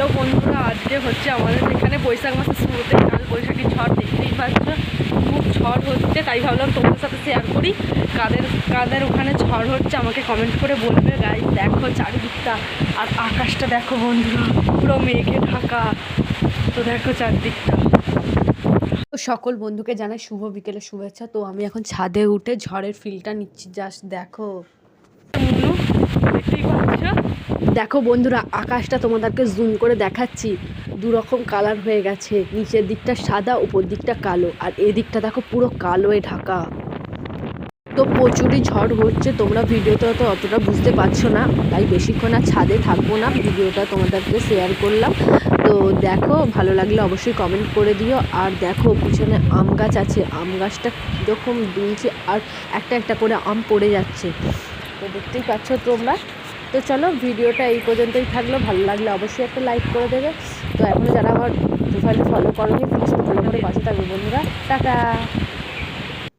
Hello বন্ধুরা আজকে হচ্ছে আমাদের এখানে বৈশাখ মাসের শুরুতে কাল বৈশাখী ঝড় দেখতেই পাচ্ছ? খুব ঝড় হচ্ছে তাই ভাবলাম তোমার সাথে শেয়ার করি। কাদের কাদের ওখানে ঝড় হচ্ছে আমাকে কমেন্ট করে বলবে গাই দেখো চারিদিকটা। আর আকাশটা দেখো বন্ধুরা পুরো মেঘে ঢাকা। তো দেখো চারদিকটা। তো সকল বন্ধুকে জানাই শুভ বিকেলে শুভেচ্ছা। তো আমি এখন ছাদে উঠে ঝড়ের ফিলটা নিচ্ছি জাস্ট দেখো। দেখতেই পাচ্ছ? দেখো বন্ধুরা, আকাশটা তোমাদেরকে জুম করে দেখাচ্ছি। দু রকম কালার হয়ে গেছে। নিচের দিকটা সাদা, উপর দিকটা কালো। আর এদিকটা দেখো পুরো কালোয় ঢাকা। তো প্রচুরই ঝড় হচ্ছে, তোমরা ভিডিওটা তো অতটা বুঝতে পারছ না। তাই বেশিক্ষণ আর ছাদে থাকব না। ভিডিওটা তোমাদেরকে শেয়ার করলাম। তো দেখো, ভালো লাগলে অবশ্যই কমেন্ট করে দিও। আর দেখো, পিছনে আম গাছ আছে। আম গাছটা কীরকম দুলছে। আর একটা একটা করে আম পড়ে যাচ্ছে। তো দেখতেই পাচ্ছ তোমরা। তো চলো ভিডিওটা এই পর্যন্তই থাকল। ভালো লাগলে অবশ্যই একটা লাইক করে দেবে। তো এখনও যারা আমার প্রোফাইলে ফলো করেনি প্লিজ ফলো করে পাশে থাকবে বন্ধুরা। টাটা!